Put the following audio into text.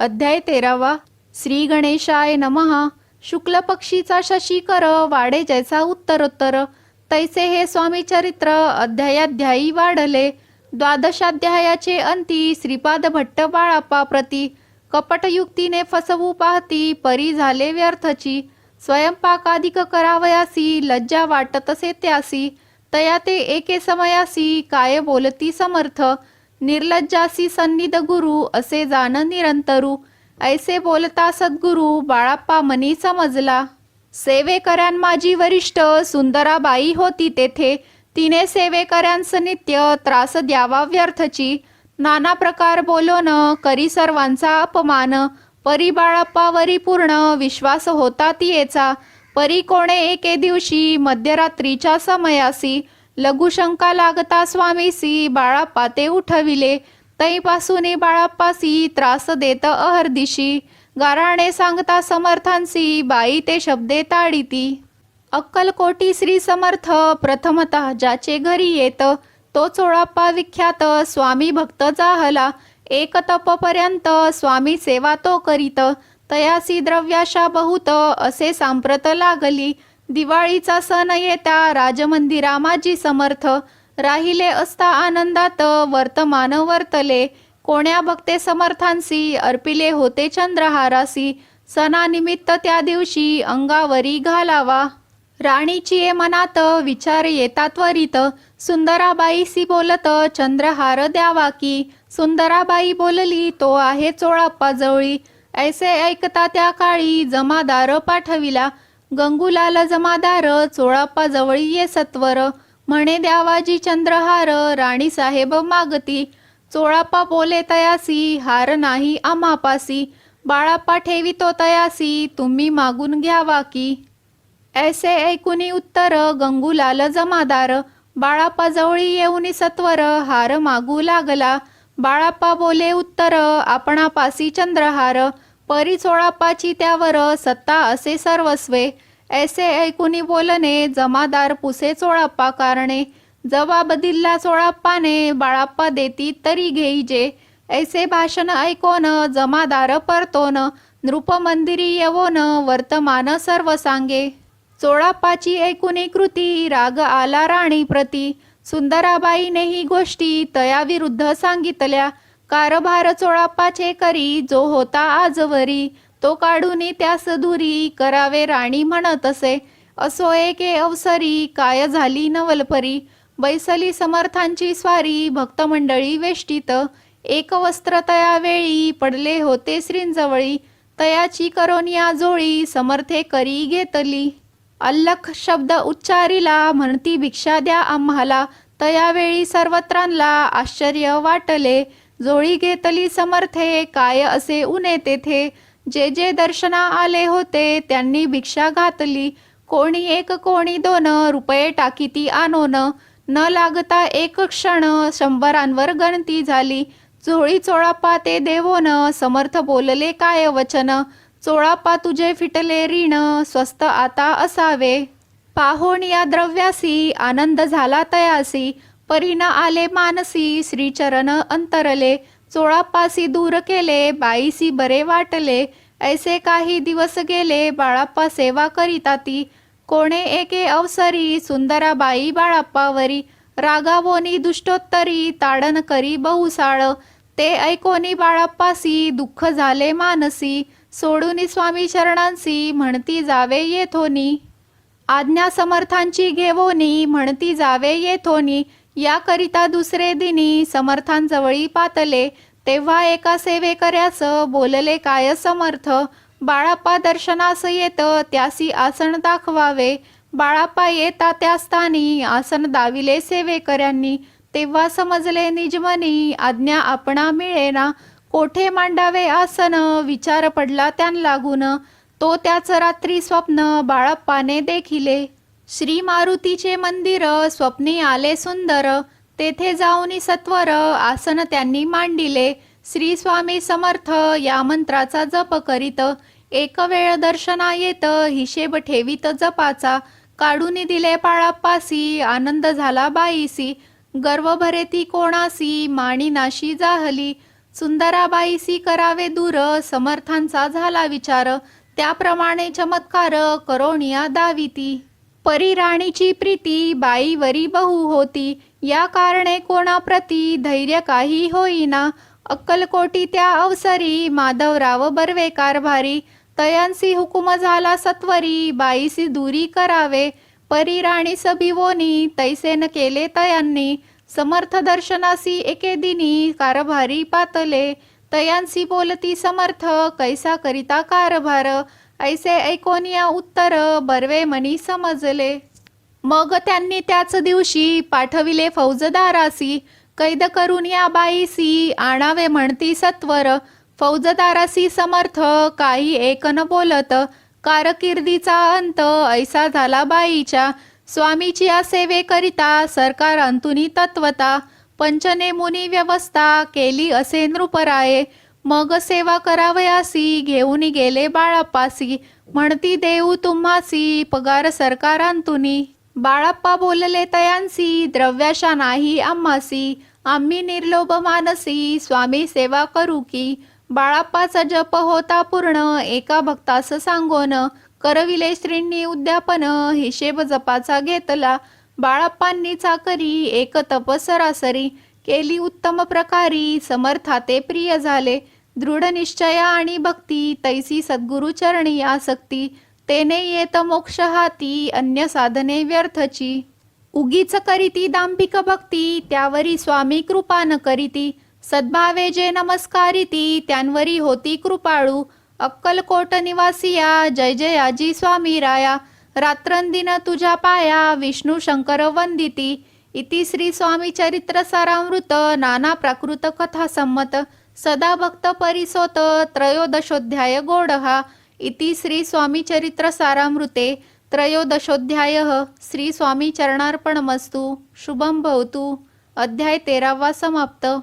अध्याय तेरावा. श्री गणेशाय नमः. शुक्ल पक्षीचा शशीकर वाडे जैसा उत्तरोत्तर. तैसे हे स्वामी चरित्र अध्यायाध्यायी वाढले. द्वादशाध्यायाचे अंती श्रीपाद भट्ट बाळापा प्रती कपटयुक्तीने फसवू पाहती परी झाले व्यर्थची. स्वयंपाकाधिक करावयासी लज्जा वाटतसे त्यासी तया ते एके समयासी काय बोलती समर्थ. निर्लज्जासी सन्निध गुरु असे जाण निरंतरू. ऐसे बोलता सद्गुरु बाळाप्पा मनी समजला. सेवेकऱ्यां माझी वरिष्ठ सुंदराबाई होती तेथे. तिने सेवेकऱ्यांस नित्य त्रास द्यावा व्यर्थची. नाना प्रकार बोलोन करी सर्वांचा अपमान. परी बाळाप्पावरी पूर्ण विश्वास होता तियेचा. परी कोणे एके दिवशी मध्यरात्रीच्या समयासी लघुशंका लागता स्वामीसी बाळाप्पा ते उठविले. तैपासून बाळाप्पासी त्रास देत अहर्दिशी गाराणे सांगता समर्थांसी बाई ते शब्दे ताडिती. अक्कलकोटी श्री समर्थ प्रथमतः ज्याचे घरी येत तो चोळाप्पा विख्यात स्वामी भक्त जाहला. एक तपपर्यंत स्वामी सेवा तो करीत तयासी द्रव्याशा बहुत असे सांप्रत लागली. दिवाळीचा सण येता राजमंदिरा माझी समर्थ. राहिले असता आनंदात वर्तमान वर्तले कोण्या भक्ते समर्थांसी अर्पिले होते चंद्रहारासी. सणानिमित्त त्या दिवशी अंगावरी घालावा. राणीची ये मनात विचार येता त्वरित. सुंदराबाईसी बोलत चंद्रहार द्यावा की. सुंदराबाई बोलली तो आहे चोळाप्पा जवळी. ऐसे ऐकता त्या काळी जमादार पाठविला. गंगुलाल जमादार चोळाप्पा जवळी ये सत्वर. म्हणे द्यावाजी चंद्रहार राणी साहेब मागती. चोळाप्पा बोले तयासी हार नाही आम्हापासी. बाळाप्पा ठेवितो तयासी तुम्ही मागून घ्यावा की. ऐसे ऐकुनी उत्तर गंगुलाल जमादार. बाळाप्पा जवळी येऊनी सत्वर हार मागू लागला. बाळाप्पा बोले उत्तर आपणापासी चंद्रहार. परी चोळाप्पाची त्यावर सत्ता असे सर्वस्वे. ऐसे ऐकुनी बोलणे जमादार पुसे चोळाप्पा कारणे जबाब दिल्ला चोळाप्पाने बाळाप्पा देती तरी घेईजे ऐसे भाषण ऐकोन जमादार परतोन नृपमंदिरी येवोन वर्तमान सर्व सांगे. चोळाप्पाची ऐकुनी कृती राग आला राणी प्रती. सुंदराबाईने ही गोष्टी तया विरुद्ध सांगितल्या. कारभार चोळाप्पाचे करी जो होता आजवरी तो काढूनी त्यास सधुरी करावे राणी म्हणत असे. असो एके अवसरी काय झाली नवलपरी? बैसली समर्थांची स्वारी भक्तमंडळी वेष्टीत. एक वस्त्र तया वेळी पडले होते श्रींजवळी. तयाची करोनिया जोळी समर्थे करी घेतली. अल्लख शब्द उच्चारिला म्हणती भिक्षा द्या आम्हाला. तयावेळी सर्वत्रांला आश्चर्य वाटले. जोळी घेतली समर्थे काय असे उने तेथे? जे जे दर्शना आले होते त्यांनी भिक्षा घातली. कोणी एक कोणी दोन रुपये टाकीती आणोन. न लागता एक क्षण शंभरांवर गणती झाली. झोळी चोळापा ते देवोन समर्थ बोलले काय वचन? चोळापा तुझे फिटले ऋण स्वस्त आता असावे. पाहोण या द्रव्यासी आनंद झाला तयासी. परिणा आले मानसी श्रीचरण अंतरले. चोळापासी दूर केले बाईसी बरे वाटले. ऐसे काही दिवस गेले बाळाप्पा सेवा करीता ती कोणे एके अवसरी सुंदराबाई बाळाप्पावरी. रागावोनी दुष्टोत्तरी ताडन करी बहुसाळ. ते ऐकोनी बाळाप्पासी दुःख झाले मानसी. सोडूनी स्वामी शरणांसी म्हणती जावे येथोनी. आज्ञा समर्थांची घेवोनी म्हणती जावे येथोनी. याकरिता दुसरे दिनी समर्थांजवळी पातले तेव्हा एका सेवेकऱ्यास बोलले काय समर्थ बाळाप्पा दर्शनास येत त्यासी आसन दाखवावे. बाळाप्पा येता त्या स्थानी आसन दाविले सेवेकऱ्यांनी. तेव्हा समजले निजमनी आज्ञा आपणा मिळेना. कोठे मांडावे आसन? विचार पडला त्यान लागून. तो त्याच रात्री स्वप्न बाळाप्पाने देखिले. श्री मारुतीचे मंदिर स्वप्नी आले सुंदर तेथे जाऊनी सत्वर आसन त्यांनी मांडिले. श्री स्वामी समर्थ या मंत्राचा जप करीत एक वेळ दर्शना येत हिशेब ठेवीत जपाचा. काढून दिले पाळापासी आनंद झाला बाईसी. गर्व भरे ती कोणासी माणी नाशी जाहली. सुंदराबाईसी करावे दूर समर्थांचा झाला विचार. त्याप्रमाणे चमत्कार करोणिया दाविती. परी राणीची प्रीती बाईवरी बहु होती. या कारणे कोणाप्रती धैर्य काही होईना. अक्कलकोटी त्या अवसरी माधवराव बर्वे कारभारी तयांसी हुकुम झाला सत्वरी बाईसी दुरी करावे. परी राणी सभिवोनी तैसेन केले तयांनी. समर्थ दर्शनासी एके दिनी कारभारी पातले. तयांसी बोलती समर्थ कैसा करिता कारभार. ऐसे ऐकोनिया उत्तर बर्वे मनी समजले. मग त्यांनी त्याच दिवशी पाठविले फौजदारासी कैद करून या बाईसी आणावे म्हणती सत्वर. फौजदारासी समर्थ काही एक न बोलत कारकिर्दीचा अंत ऐसा झाला बाईच्या. स्वामीची या सेवेकरिता सरकार अंतुनी तत्वता पंचनेमुनी व्यवस्था केली असे नृपराये. मग सेवा करावयासी घेऊन गेले बाळापासी म्हणती देऊ तुम्हासी पगार सरकारांतुनी. बाळाप्पा बोलले तयांसी द्रव्याशा नाही आम्हासी. आम्ही निर्लोभ मानसी स्वामी सेवा करू की बाळाप्पाचा जप होता पूर्ण एका भक्तास सांगोन करविले श्रींनी उद्यापन हिशेब जपाचा घेतला. बाळाप्पांनी चाकरी एक तप सरासरी. केली उत्तम प्रकारी समर्थाते प्रिय झाले. दृढ निश्चया आणि भक्ती तैसी सद्गुरु चरणी आसक्ती तेने येत मोक्ष हाती अन्य साधने व्यर्थची. उगीच करीती दांभिक भक्ती त्यावरी स्वामी कृपा न करीती. सद्भावे जे नमस्कारिती त्यांवरी होती कृपाळू. अक्कलकोट निवासिया जय जयाजी स्वामी राया. रात्रंदिन तुझ्या पाया विष्णू शंकर वंदिती. इति श्री स्वामी चरित्र सारामृत नाना प्राकृत कथा संमत. सदा भक्त परिसोत त्रयोदशोध्याय गोडहा इति श्री स्वामी चरित्र सारामृते त्रयोदशोध्यायः श्री स्वामी शुभं भवतु। अध्याय तेरावा समाप्त।